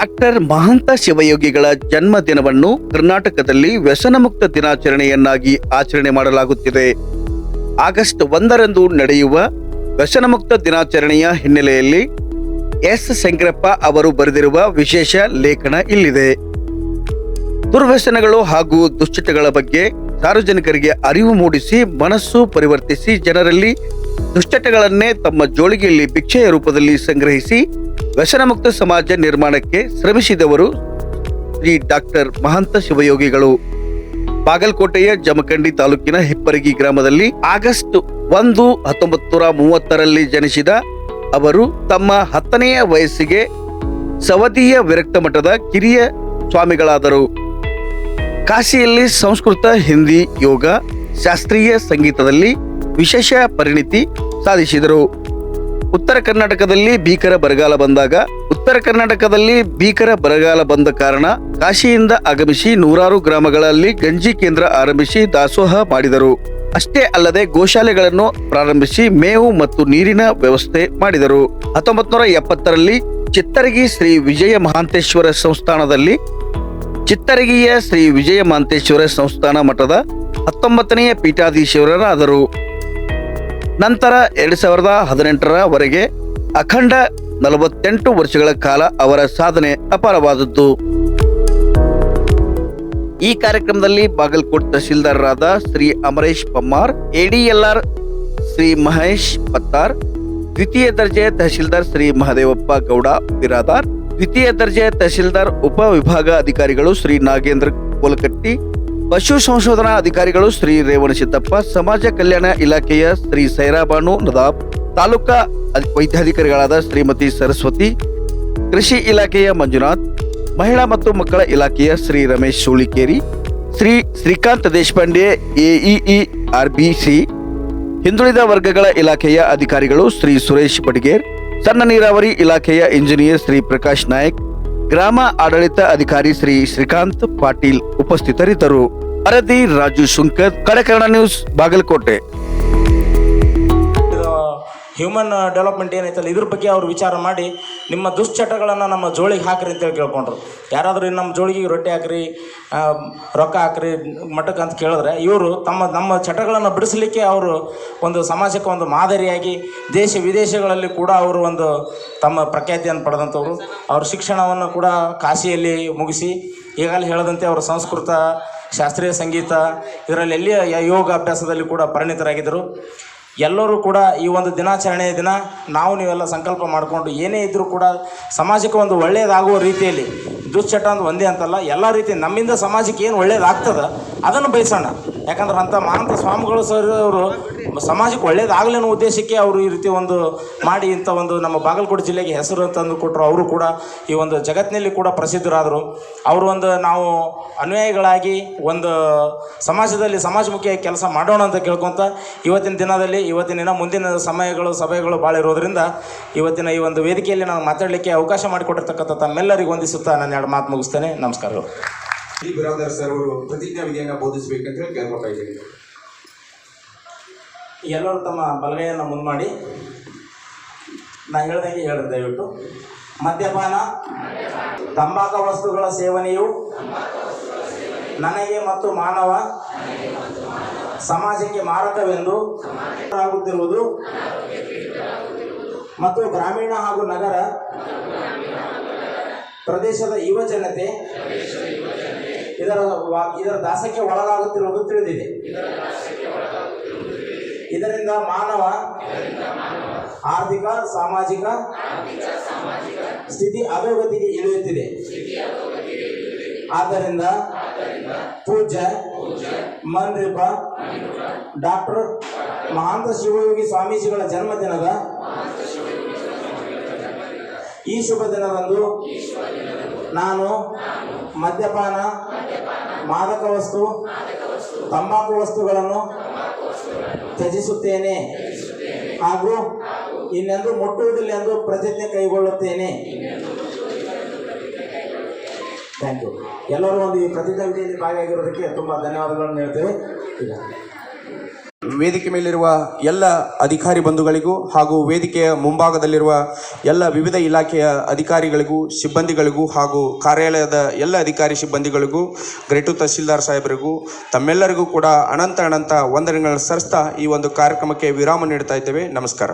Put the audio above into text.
Doctor Mahanta ಶಿವಯೋಗಿಗಳ ಜನ್ಮ ದಿನವನ್ನು ಕರ್ನಾಟಕದಲ್ಲಿ ವ್ಯಸನಮುಕ್ತ ದಿನಾಚರಣೆಯನ್ನಾಗಿ ಆಚರಣೆ ಮಾಡಲಾಗುತ್ತಿದೆ. ಆಗಸ್ಟ್ ಒಂದರಂದು ನಡೆಯುವ ವ್ಯಸನಮುಕ್ತ ದಿನಾಚರಣೆಯ ಹಿನ್ನೆಲೆಯಲ್ಲಿ ಎಸ್. ಶಂಕರಪ್ಪ ಅವರು ಬರೆದಿರುವ ವಿಶೇಷ ಲೇಖನ ಇಲ್ಲಿದೆ. ದುರ್ವ್ಯಸನಗಳು ಹಾಗೂ ದುಶ್ಚಟಗಳ ಬಗ್ಗೆ ಸಾರ್ವಜನಿಕರಿಗೆ ಅರಿವು ಮೂಡಿಸಿ ಮನಸ್ಸು ಪರಿವರ್ತಿಸಿ ಜನರಲ್ಲಿ ದುಶ್ಚಟಗಳನ್ನೇ ತಮ್ಮ ಜೋಳಿಗೆಯಲ್ಲಿ ಭಿಕ್ಷೆಯ ರೂಪದಲ್ಲಿ ಸಂಗ್ರಹಿಸಿ ವ್ಯಸನಮುಕ್ತ ಸಮಾಜ ನಿರ್ಮಾಣಕ್ಕೆ ಶ್ರಮಿಸಿದವರು ಶ್ರೀ ಡಾಕ್ಟರ್ ಮಹಂತ ಶಿವಯೋಗಿಗಳು. ಬಾಗಲಕೋಟೆಯ ಜಮಖಂಡಿ ತಾಲೂಕಿನ ಹಿಪ್ಪರಗಿ ಗ್ರಾಮದಲ್ಲಿ ಆಗಸ್ಟ್ ಒಂದು ಹತ್ತೊಂಬತ್ತು ನೂರ ಮೂವತ್ತರಲ್ಲಿ ಜನಿಸಿದ ಅವರು ತಮ್ಮ ಹತ್ತನೆಯ ವಯಸ್ಸಿಗೆ ಸವದಿಯ ವಿರಕ್ತ ಮಠದ ಕಿರಿಯ ಸ್ವಾಮಿಗಳಾದರು. ಕಾಶಿಯಲ್ಲಿ ಸಂಸ್ಕೃತ, ಹಿಂದಿ, ಯೋಗ, ಶಾಸ್ತ್ರೀಯ ಸಂಗೀತದಲ್ಲಿ ವಿಶೇಷ ಪರಿಣಿತಿ ಸಾಧಿಸಿದರು. ಉತ್ತರ ಕರ್ನಾಟಕದಲ್ಲಿ ಭೀಕರ ಬರಗಾಲ ಬಂದಾಗ, ಉತ್ತರ ಕರ್ನಾಟಕದಲ್ಲಿ ಭೀಕರ ಬರಗಾಲ ಬಂದ ಕಾರಣ ಕಾಶಿಯಿಂದ ಆಗಮಿಸಿ ನೂರಾರು ಗ್ರಾಮಗಳಲ್ಲಿ ಗಂಜಿ ಕೇಂದ್ರ ಆರಂಭಿಸಿ ದಾಸೋಹ ಮಾಡಿದರು. ಅಷ್ಟೇ ಅಲ್ಲದೆ ಗೋಶಾಲೆಗಳನ್ನು ಪ್ರಾರಂಭಿಸಿ ಮೇವು ಮತ್ತು ನೀರಿನ ವ್ಯವಸ್ಥೆ ಮಾಡಿದರು. ಹತ್ತೊಂಬತ್ತು ನೂರ ಎಪ್ಪತ್ತರಲ್ಲಿ ಚಿತ್ತರಗಿ ಶ್ರೀ ವಿಜಯ ಮಹಾಂತೇಶ್ವರ ಸಂಸ್ಥಾನದಲ್ಲಿ ಚಿತ್ತರಗಿಯ ಶ್ರೀ ವಿಜಯ ಮಹಾಂತೇಶ್ವರ ಸಂಸ್ಥಾನ ಮಠದ ಹತ್ತೊಂಬತ್ತನೆಯ ಪೀಠಾಧೀಶ್ವರರಾದರು. ನಂತರ ಎರಡು ಸಾವಿರದ ಹದಿನೆಂಟರವರೆಗೆ ಅಖಂಡ ನಲವತ್ತೆಂಟು ವರ್ಷಗಳ ಕಾಲ ಅವರ ಸಾಧನೆ ಅಪಾರವಾದದ್ದು. ಈ ಕಾರ್ಯಕ್ರಮದಲ್ಲಿ ಬಾಗಲಕೋಟ್ ತಹಶೀಲ್ದಾರರಾದ ಶ್ರೀ ಅಮರೇಶ್ ಪಮ್ಮಾರ್ ಎಡಿಎಲ್ಆರ್ ಶ್ರೀ ಮಹೇಶ್ ಪತ್ತಾರ್, ದ್ವಿತೀಯ ದರ್ಜೆ ತಹಶೀಲ್ದಾರ್ ಶ್ರೀ ಮಹದೇವಪ್ಪ ಗೌಡ ಬಿರಾದಾರ್ ದ್ವಿತೀಯ ದರ್ಜೆ ತಹಶೀಲ್ದಾರ್ ಉಪ ವಿಭಾಗ ಅಧಿಕಾರಿಗಳು ಶ್ರೀ ನಾಗೇಂದ್ರ ಕೋಲಕಟ್ಟಿ ಪಶು ಸಂಶೋಧನಾ ಅಧಿಕಾರಿಗಳು ಶ್ರೀ ರೇವಣ ಸಿದ್ದಪ್ಪ ಸಮಾಜ ಕಲ್ಯಾಣ ಇಲಾಖೆಯ ಶ್ರೀ ಸೈರಾಬಾನು ನದಾಬ್, ತಾಲೂಕಾ ವೈದ್ಯಾಧಿಕಾರಿಗಳಾದ ಶ್ರೀಮತಿ ಸರಸ್ವತಿ, ಕೃಷಿ ಇಲಾಖೆಯ ಮಂಜುನಾಥ್, ಮಹಿಳಾ ಮತ್ತು ಮಕ್ಕಳ ಇಲಾಖೆಯ ಶ್ರೀ ರಮೇಶ್ ಸೂಳಿಕೇರಿ ಶ್ರೀ ಶ್ರೀಕಾಂತ್ ದೇಶಪಾಂಡೆ, ಎಇಇ, ಆರ್ಬಿಸಿ, ಹಿಂದುಳಿದ ವರ್ಗಗಳ ಇಲಾಖೆಯ ಅಧಿಕಾರಿಗಳು ಶ್ರೀ ಸುರೇಶ್ ಪಡಿಗೇರ್ ಸಣ್ಣ ನೀರಾವರಿ ಇಲಾಖೆಯ ಇಂಜಿನಿಯರ್ ಶ್ರೀ ಪ್ರಕಾಶ್ ನಾಯಕ್ ಗ್ರಾಮ ಆಡಳಿತ ಅಧಿಕಾರಿ ಶ್ರೀ ಶ್ರೀಕಾಂತ್ ಪಾಟೀಲ್ ಉಪಸ್ಥಿತರಿದ್ದರು. ವರದಿ Raju Shunkar Kadakarna news Bagalkote. Human development ಏನೈತಲ್ಲ, ಇದ್ರ ಬಗ್ಗೆ ಅವ್ರು ವಿಚಾರ ಮಾಡಿ ನಿಮ್ಮ ದುಶ್ಚಟಗಳನ್ನು ನಮ್ಮ ಜೋಳಿಗೆ ಹಾಕ್ರಿ ಅಂತೇಳಿ ಕೇಳ್ಕೊಂಡ್ರು. ಯಾರಾದರೂ ನಮ್ಮ ಜೋಳಿಗೆ ರೊಟ್ಟಿ ಹಾಕ್ರಿ ರೊಕ್ಕ ಹಾಕ್ರಿ ಮಠಕ್ಕೆ ಅಂತ ಕೇಳಿದ್ರೆ ಇವರು ತಮ್ಮ, ನಮ್ಮ ಚಟಗಳನ್ನು ಬಿಡಿಸಲಿಕ್ಕೆ ಅವರು ಒಂದು ಸಮಾಜಕ್ಕೆ ಒಂದು ಮಾದರಿಯಾಗಿ ದೇಶ ವಿದೇಶಗಳಲ್ಲಿ ಕೂಡ ಅವರು ಒಂದು ತಮ್ಮ ಪ್ರಖ್ಯಾತಿಯನ್ನು ಪಡೆದಂಥವ್ರು. ಅವ್ರ ಶಿಕ್ಷಣವನ್ನು ಕೂಡ ಕಾಶಿಯಲ್ಲಿ ಮುಗಿಸಿ ಈಗಾಗಲೇ ಹೇಳದಂತೆ ಅವರು ಸಂಸ್ಕೃತ, ಶಾಸ್ತ್ರೀಯ ಸಂಗೀತ, ಇದರಲ್ಲಿ ಎಲ್ಲಿಯ ಯೋಗ ಅಭ್ಯಾಸದಲ್ಲಿ ಕೂಡ ಪರಿಣಿತರಾಗಿದ್ದರು. ಎಲ್ಲರೂ ಕೂಡ ಈ ಒಂದು ದಿನಾಚರಣೆಯ ದಿನ ನಾವು ನೀವೆಲ್ಲ ಸಂಕಲ್ಪ ಮಾಡಿಕೊಂಡು ಏನೇ ಇದ್ದರೂ ಕೂಡ ಸಮಾಜಕ್ಕೆ ಒಂದು ಒಳ್ಳೆಯದಾಗುವ ರೀತಿಯಲ್ಲಿ ದುಶ್ಚಟ ಅಂತ ಒಂದೇ ಅಂತಲ್ಲ, ಎಲ್ಲ ರೀತಿ ನಮ್ಮಿಂದ ಸಮಾಜಕ್ಕೆ ಏನು ಒಳ್ಳೇದಾಗ್ತದೆ ಅದನ್ನು ಬಯಸೋಣ. ಯಾಕಂದ್ರೆ ಅಂಥ ಮಹಾಂತ ಸ್ವಾಮಿಗಳು ಸರ್ ಅವರು ಸಮಾಜಕ್ಕೆ ಒಳ್ಳೇದಾಗಲಿ ಅನ್ನೋ ಉದ್ದೇಶಕ್ಕೆ ಅವರು ಈ ರೀತಿ ಒಂದು ಮಾಡಿ ಇಂಥ ಒಂದು ನಮ್ಮ ಬಾಗಲಕೋಟೆ ಜಿಲ್ಲೆಗೆ ಹೆಸರು ತಂದು ಕೊಟ್ಟರು. ಅವರು ಕೂಡ ಈ ಒಂದು ಜಗತ್ತಿನಲ್ಲಿ ಕೂಡ ಪ್ರಸಿದ್ಧರಾದರು. ಅವರು ಒಂದು ನಾವು ಅನುಯಾಯಿಗಳಾಗಿ ಒಂದು ಸಮಾಜದಲ್ಲಿ ಸಮಾಜಮುಖಿಯಾಗಿ ಕೆಲಸ ಮಾಡೋಣ ಅಂತ ಕೇಳ್ಕೊತ ಇವತ್ತಿನ ದಿನದಲ್ಲಿ, ಇವತ್ತಿನ ದಿನ ಮುಂದಿನ ಸಮಯಗಳು, ಸಭೆಗಳು ಭಾಳ ಇರೋದರಿಂದ ಇವತ್ತಿನ ಈ ಒಂದು ವೇದಿಕೆಯಲ್ಲಿ ನಾನು ಮಾತಾಡಲಿಕ್ಕೆ ಅವಕಾಶ ಮಾಡಿಕೊಟ್ಟಿರ್ತಕ್ಕಂಥ ತಮ್ಮೆಲ್ಲರಿಗೂ ವಂದಿಸುತ್ತಾ ನಾನು ಎರಡು ಮಾತು ಮುಗಿಸ್ತೇನೆ. ನಮಸ್ಕಾರಗಳು. ಈ ಬಿರಾದರ್ ಸರ್ ಅವರು ಪ್ರತಿಜ್ಞಾ ವಿಧಿಯನ್ನ ಬೋಧಿಸಬೇಕಂತ ಹೇಳಿ ಕೇಳ್ಕೊತಾ ಇದ್ದೀನಿ. ಎಲ್ಲರೂ ತಮ್ಮ ಬಲಗೈಯನ್ನು ಮುಂದೆ ಮಾಡಿ ನಾ ಹೇಳ್ದಂಗೆ ಹೇಳ್ರಿ ದಯವಿಟ್ಟು. ಮದ್ಯಪಾನ, ತಂಬಾಕ ವಸ್ತುಗಳ ಸೇವನೆಯು ನನಗೆ ಮತ್ತು ಮಾನವ ಸಮಾಜಕ್ಕೆ ಮಾರಕವೆಂದು ಆಗುತ್ತಿರುವುದು ಮತ್ತು ಗ್ರಾಮೀಣ ಹಾಗೂ ನಗರ ಪ್ರದೇಶದ ಯುವ ಜನತೆ ಇದರ ಇದರ ದಾಸಕ್ಕೆ ಒಳಗಾಗುತ್ತಿರುವುದು ತಿಳಿದಿದೆ. ಇದರಿಂದ ಮಾನವ, ಆರ್ಥಿಕ, ಸಾಮಾಜಿಕ ಸ್ಥಿತಿ ಅಭಿವೃದ್ಧಿಗೆ ಇಳಿಯುತ್ತಿದೆ. ಆದ್ದರಿಂದ ಪೂಜ್ಯ ಮನ್ರಿಪ ಡಾಕ್ಟರ್ ಮಹಾಂತ ಶಿವಯೋಗಿ ಸ್ವಾಮೀಜಿಗಳ ಜನ್ಮದಿನದ ಈ ಶುಭ ದಿನದಂದು ನಾನು ಮದ್ಯಪಾನ ಮಾದಕ ವಸ್ತು ತಂಬಾಕು ವಸ್ತುಗಳನ್ನು ತ್ಯಜಿಸುತ್ತೇನೆ ಹಾಗೂ ಇನ್ನೆಂದು ಮುಟ್ಟುವುದಿಲ್ಲ ಎಂದು ಪ್ರತಿಜ್ಞೆ ಕೈಗೊಳ್ಳುತ್ತೇನೆ. ಥ್ಯಾಂಕ್ ಯು ಎಲ್ಲರೂ ಒಂದು ಈ ಪ್ರತಿಜ್ಞಾ ವಿಧಿಯಲ್ಲಿ ಭಾಗಿಯಾಗಿರೋದಕ್ಕೆ ತುಂಬ ಧನ್ಯವಾದಗಳನ್ನು ಹೇಳ್ತೇವೆ. ವೇದಿಕೆ ಮೇಲಿರುವ ಎಲ್ಲ ಅಧಿಕಾರಿ ಬಂಧುಗಳಿಗೂ ಹಾಗೂ ವೇದಿಕೆಯ ಮುಂಭಾಗದಲ್ಲಿರುವ ಎಲ್ಲ ವಿವಿಧ ಇಲಾಖೆಯ ಅಧಿಕಾರಿಗಳಿಗೂ, ಸಿಬ್ಬಂದಿಗಳಿಗೂ ಹಾಗೂ ಕಾರ್ಯಾಲಯದ ಎಲ್ಲ ಅಧಿಕಾರಿ ಸಿಬ್ಬಂದಿಗಳಿಗೂ, ಗ್ರೇಟು ತಹಸೀಲ್ದಾರ್ ಸಾಹೇಬರಿಗೂ, ತಮ್ಮೆಲ್ಲರಿಗೂ ಕೂಡ ಅನಂತ ಅನಂತ ವಂದನೆಗಳನ್ನು ಸರಿಸ್ತಾ ಈ ಒಂದು ಕಾರ್ಯಕ್ರಮಕ್ಕೆ ವಿರಾಮ ನೀಡ್ತಾ ಇದ್ದೇವೆ. ನಮಸ್ಕಾರ.